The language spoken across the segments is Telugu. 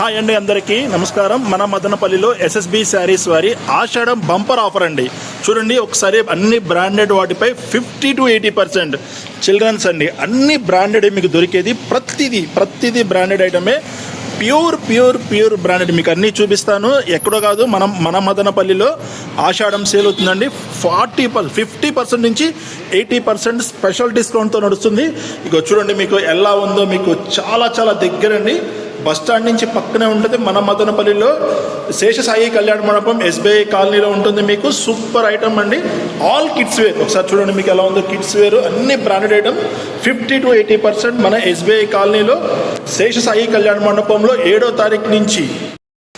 హాయ్ అండి అందరికీ. నమస్కారం. మన మదనపల్లిలో ఎస్ఎస్బి శారీస్ వారి ఆషాఢం బంపర్ ఆఫర్ అండి. చూడండి ఒకసారి అన్ని బ్రాండెడ్ వాటిపై fifty to eighty percent children's అండి. అన్ని బ్రాండెడ్ మీకు దొరికేది ప్రతిదీ ప్రతిదీ బ్రాండెడ్ ఐటమే. ప్యూర్ ప్యూర్ ప్యూర్ బ్రాండెడ్ మీకు అన్నీ చూపిస్తాను. ఎక్కడో కాదు మనం మన మదనపల్లిలో ఆషాఢం సేల్ అవుతుందండి. ఫార్టీ పర్ ఫిఫ్టీ పర్సెంట్ నుంచి ఎయిటీ పర్సెంట్ స్పెషల్ డిస్కౌంట్తో నడుస్తుంది. ఇక చూడండి మీకు ఎలా ఉందో మీకు చాలా చాలా దగ్గరండి. బస్ స్టాండ్ నుంచి పక్కనే ఉంటుంది మన మదనపల్లిలో శేషసాయి కళ్యాణ మండపం ఎస్బీఐ కాలనీలో ఉంటుంది మీకు. సూపర్ ఐటమ్ అండి. ఆల్ కిడ్స్ వేర్ ఒకసారి చూడండి మీకు ఎలా ఉందో. కిడ్స్ వేర్ అన్ని branded item fifty to eighty percent మన ఎస్బీఐ కాలనీలో శేషసాయి కళ్యాణ మండపంలో ఏడో తారీఖు నుంచి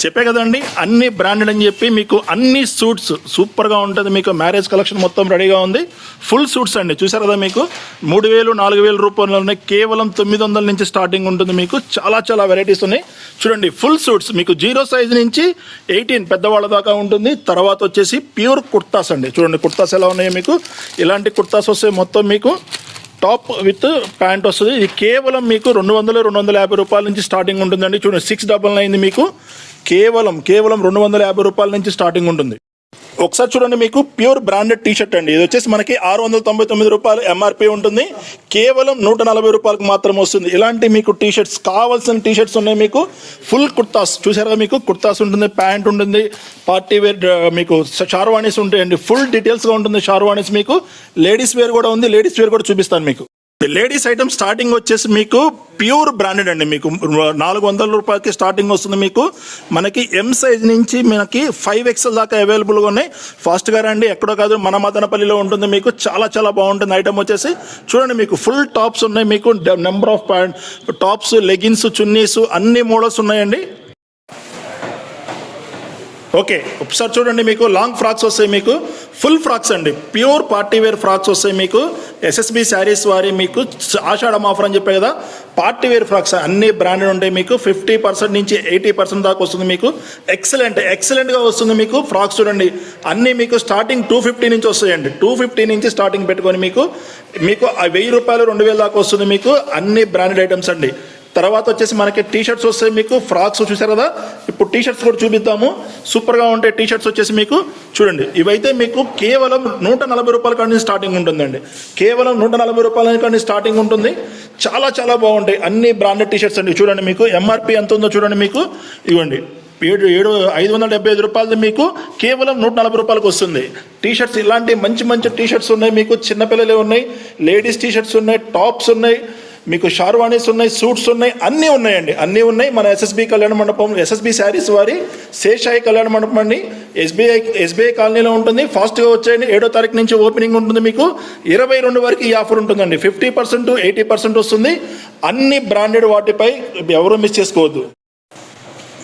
చెప్పే కదండి అన్ని బ్రాండెడ్ అని చెప్పి మీకు అన్ని సూట్స్ సూపర్గా ఉంటుంది. మీకు మ్యారేజ్ కలెక్షన్ మొత్తం రెడీగా ఉంది. ఫుల్ సూట్స్ అండి. చూసారు కదా మీకు? మూడు వేలు నాలుగు వేల రూపాయలు ఉన్నాయి కేవలం తొమ్మిది వందల నుంచి స్టార్టింగ్ ఉంటుంది మీకు. చాలా చాలా వెరైటీస్ ఉన్నాయి. చూడండి ఫుల్ సూట్స్ మీకు జీరో సైజ్ నుంచి ఎయిటీన్ పెద్దవాళ్ళ దాకా ఉంటుంది. తర్వాత వచ్చేసి ప్యూర్ కుర్తాస్ అండి. చూడండి కుర్తాస్ ఎలా ఉన్నాయో మీకు? ఇలాంటి కుర్తాస్ వస్తే మొత్తం మీకు టాప్ విత్ ప్యాంట్ వస్తుంది. ఇది కేవలం మీకు రెండు వందల రెండు వందల యాభై రూపాయల నుంచి స్టార్టింగ్ ఉంటుందండి. చూడండి సిక్స్ డబల్ నైన్ మీకు కేవలం కేవలం రెండు వందల యాభై రూపాయల నుంచి స్టార్టింగ్ ఉంటుంది. ఒకసారి చూడండి మీకు ప్యూర్ బ్రాండెడ్ టీషర్ట్ అండి. ఇది వచ్చేసి మనకి ఆరు వందల తొంభై తొమ్మిది రూపాయలు ఎంఆర్పి ఉంటుంది. కేవలం నూట నలభై రూపాయలకు మాత్రం వస్తుంది. ఇలాంటి మీకు టీషర్ట్స్ కావాల్సిన టీ షర్ట్స్ ఉన్నాయి మీకు. ఫుల్ కుర్తాస్. చూసారా మీకు? కుర్తాస్ ఉంటుంది ప్యాంట్ ఉంటుంది పార్టీ వేర్ మీకు షార్వాణీస్ ఉంటాయండి. ఫుల్ డీటెయిల్స్గా ఉంటుంది షార్వాణీస్ మీకు. లేడీస్ వేర్ కూడా ఉంది. లేడీస్ వేర్ కూడా చూపిస్తాను మీకు. లేడీస్ ఐటమ్ స్టార్టింగ్ వచ్చేసి మీకు ప్యూర్ బ్రాండెడ్ అండి. మీకు నాలుగు వందల రూపాయలకి స్టార్టింగ్ వస్తుంది మీకు. మనకి ఎం సైజ్ నుంచి మనకి ఫైవ్ ఎక్స్ఎల్ దాకా అవైలబుల్గా ఉన్నాయి. ఫాస్ట్గా రండి. ఎక్కడో కాదు మన మదనపల్లిలో ఉంటుంది మీకు. చాలా చాలా బాగుంటుంది ఐటమ్ వచ్చేసి. చూడండి మీకు ఫుల్ టాప్స్ ఉన్నాయి. మీకు number of pant tops leggings chunnis అన్ని మోడల్స్ ఉన్నాయండి. ఓకే ఒకసారి చూడండి మీకు లాంగ్ ఫ్రాక్స్ వస్తాయి మీకు ఫుల్ ఫ్రాక్స్ అండి. ప్యూర్ పార్టీ వేర్ ఫ్రాక్స్ వస్తాయి మీకు ఎస్ఎస్బి శారీస్ వారి మీకు ఆషాఢం ఆఫర్ అని చెప్పే కదా పార్టీ వేర్ ఫ్రాక్స్ అన్ని బ్రాండెడ్ ఉంటాయి మీకు ఫిఫ్టీ పర్సెంట్ నుంచి ఎయిటీ పర్సెంట్ దాకా వస్తుంది మీకు ఎక్సలెంట్ ఎక్సలెంట్గా వస్తుంది మీకు ఫ్రాక్స్ చూడండి. అన్నీ మీకు స్టార్టింగ్ టూ ఫిఫ్టీ నుంచి వస్తాయండి. టూ ఫిఫ్టీ నుంచి స్టార్టింగ్ పెట్టుకొని మీకు మీకు వెయ్యి రూపాయలు రెండు వేల దాకా వస్తుంది మీకు అన్ని బ్రాండెడ్ ఐటమ్స్ అండి. తర్వాత వచ్చేసి మనకి టీ షర్ట్స్ వస్తాయి మీకు ఫ్రాక్స్ చూసారు కదా? ఇప్పుడు టీ షర్ట్స్ కూడా చూపిద్దాము. సూపర్గా ఉంటాయి టీ షర్ట్స్ వచ్చేసి మీకు చూడండి. ఇవైతే మీకు కేవలం నూట నలభై రూపాయల కాడి నుంచి స్టార్టింగ్ ఉంటుందండి. కేవలం నూట నలభై రూపాయల కాడి స్టార్టింగ్ ఉంటుంది. చాలా చాలా బాగుంటాయి. అన్ని బ్రాండెడ్ టీ షర్ట్స్ అండి. చూడండి మీకు. ఎంఆర్పి ఎంత ఉందో చూడండి మీకు. ఇవ్వండి. ఏడు ఏడు ఐదు వందల డెబ్బై ఐదు రూపాయలది మీకు కేవలం నూట నలభై రూపాయలకు వస్తుంది. టీ షర్ట్స్ ఇలాంటి మంచి మంచి టీ షర్ట్స్ ఉన్నాయి. మీకు చిన్నపిల్లలే ఉన్నాయి. లేడీస్ టీ షర్ట్స్ ఉన్నాయి. టాప్స్ ఉన్నాయి. మీకు షార్వాణీస్ ఉన్నాయి సూట్స్ ఉన్నాయి అన్నీ ఉన్నాయండి. అన్నీ ఉన్నాయి మన ఎస్ఎస్బి కళ్యాణ మండపం ఎస్ఎస్బి శారీస్ వారి శేషాయి కళ్యాణ మండపం అండి. ఎస్బీఐ ఎస్బీఐ కాలనీలో ఉంటుంది ఫాస్ట్గా వచ్చేయండి. ఏడో తారీఖు నుంచి ఓపెనింగ్ ఉంటుంది మీకు. ఇరవై రెండు వరకు ఈ ఆఫర్ ఉంటుందండి. ఫిఫ్టీ పర్సెంట్ ఎయిటీ పర్సెంట్ వస్తుంది. అన్ని బ్రాండెడ్ వాటిపై ఎవరు మిస్ చేసుకోవద్దు.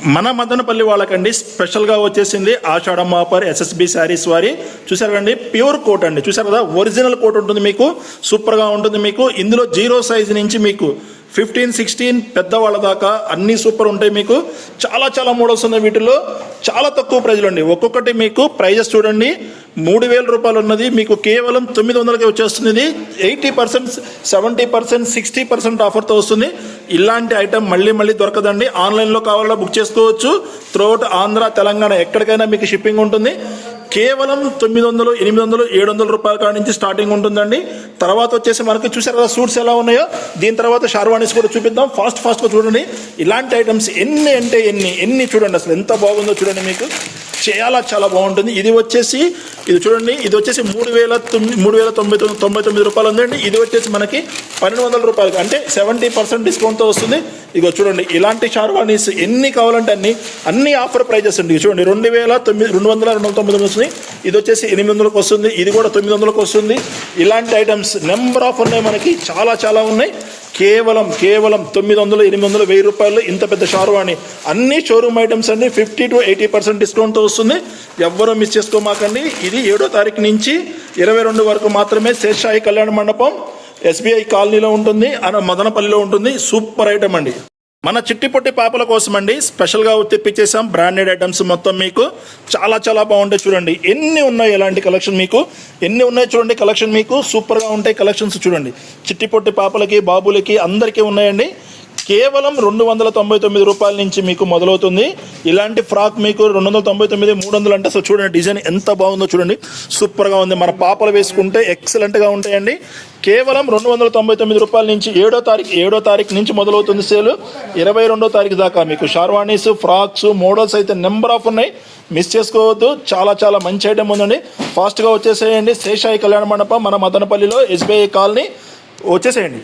మన మదనపల్లి వాళ్ళకండి స్పెషల్గా వచ్చేసింది ఆషాఢం ఆఫర్ ఎస్ఎస్బి శారీస్ వారి. చూసారు కండి ప్యూర్ కోట్ అండి. చూసారు కదా ఒరిజినల్ కోట్ ఉంటుంది మీకు సూపర్గా ఉంటుంది మీకు. ఇందులో జీరో సైజ్ నుంచి మీకు ఫిఫ్టీన్ సిక్స్టీన్ పెద్దవాళ్ళ దాకా అన్ని సూపర్ ఉంటాయి మీకు. చాలా చాలా మోడల్స్ ఉన్నాయి వీటిలో చాలా తక్కువ ప్రైజ్లు అండి ఒక్కొక్కటి మీకు ప్రైజెస్ చూడండి. మూడు వేల రూపాయలు ఉన్నది. మీకు కేవలం తొమ్మిది వందలకి వచ్చేస్తుంది eighty percent seventy percent sixty percent ఆఫర్తో వస్తుంది. ఇలాంటి ఐటమ్ మళ్ళీ మళ్ళీ దొరకదండి. ఆన్లైన్లో కావాలో బుక్ చేసుకోవచ్చు. త్రూఅవుట్ ఆంధ్ర తెలంగాణ ఎక్కడికైనా మీకు షిప్పింగ్ ఉంటుంది. కేవలం తొమ్మిది వందలు ఎనిమిది వందలు ఏడు వందల రూపాయల కాడ నుంచి స్టార్టింగ్ ఉంటుందండి. తర్వాత వచ్చేసి మనకి చూసారు కదా సూట్స్ ఎలా ఉన్నాయో? దీని తర్వాత షార్వాణీస్ కూడా చూపిద్దాం. ఫాస్ట్ ఫాస్ట్గా చూడండి. ఇలాంటి ఐటమ్స్ ఎన్ని అంటే ఎన్ని ఎన్ని చూడండి అసలు ఎంత బాగుందో చూడండి మీకు. చేయాలా? చాలా బాగుంటుంది. ఇది వచ్చేసి ఇది చూడండి ఇది వచ్చేసి మూడు వేల తొమ్మిది మూడు వేల తొంభై తొమ్మిది తొంభై తొమ్మిది రూపాయలు ఉందండి ఇది వచ్చేసి మనకి పన్నెండు వందల రూపాయలు అంటే సెవెంటీ పర్సెంట్ డిస్కౌంట్తో వస్తుంది. ఇదిగో చూడండి ఇలాంటి షార్వానీస్ ఎన్ని కావాలంటే అన్ని అన్ని ఆఫర్ ప్రైజెస్ అండి. చూడండి రెండు వేల తొమ్మిది రెండు వందల రెండు వందల తొమ్మిది వస్తుంది. ఇది వచ్చేసి ఎనిమిది వందలకు వస్తుంది. ఇది కూడా తొమ్మిది వందలకు వస్తుంది. ఇలాంటి ఐటమ్స్ నెంబర్ ఆఫ్ ఉన్నాయి మనకి. చాలా చాలా ఉన్నాయి. కేవలం కేవలం తొమ్మిది వందలు ఎనిమిది వందలు వెయ్యి రూపాయలు ఇంత పెద్ద షారువాణి. అన్ని షోరూమ్ ఐటమ్స్ అన్ని ఫిఫ్టీ టు ఎయిటీ పర్సెంట్ డిస్కౌంట్తో వస్తుంది. ఎవ్వరూ మిస్ చేసుకోమాకండి. ఇది ఏడో తారీఖు నుంచి ఇరవై రెండు వరకు మాత్రమే శేషాయి కళ్యాణ మండపం ఎస్బీఐ కాలనీలో ఉంటుంది అన మదనపల్లిలో ఉంటుంది. సూపర్ ఐటమ్ అండి. మన చిట్టి పొట్టి పాపల కోసం అండి స్పెషల్గా తెప్పించేసాం బ్రాండెడ్ ఐటమ్స్ మొత్తం మీకు. చాలా చాలా బాగుంటాయి చూడండి. ఎన్ని ఉన్నాయి ఎలాంటి కలెక్షన్ మీకు? ఎన్ని ఉన్నాయి చూడండి. కలెక్షన్ మీకు సూపర్గా ఉంటాయి కలెక్షన్స్ చూడండి. చిట్టి పొట్టి పాపలకి బాబులకి అందరికీ ఉన్నాయండి. కేవలం రెండు వందల తొంభై తొమ్మిది రూపాయల నుంచి మీకు మొదలవుతుంది. ఇలాంటి ఫ్రాక్ మీకు రెండు వందల తొంభై తొమ్మిది మూడు వందలు అంటే సో చూడండి డిజైన్ ఎంత బాగుందో చూడండి. సూపర్గా ఉంది. మన పాపలు వేసుకుంటే ఎక్సలెంట్గా ఉంటాయండి. కేవలం రెండు వందల తొంభై తొమ్మిది రూపాయల నుంచి ఏడో తారీఖు ఏడో తారీఖు నుంచి మొదలవుతుంది సేల్. ఇరవై రెండో తారీఖు దాకా మీకు షార్వాణీస్ ఫ్రాక్స్ మోడల్స్ అయితే నెంబర్ ఆఫ్ ఉన్నాయి. మిస్ చేసుకోవద్దు. చాలా చాలా మంచి ఐటమ్ ఉందండి. ఫాస్ట్గా వచ్చేసేయండి. శేషాయి కళ్యాణ మండపం మన మదనపల్లిలో ఎస్బీఐ కాలనీ. వచ్చేసేయండి.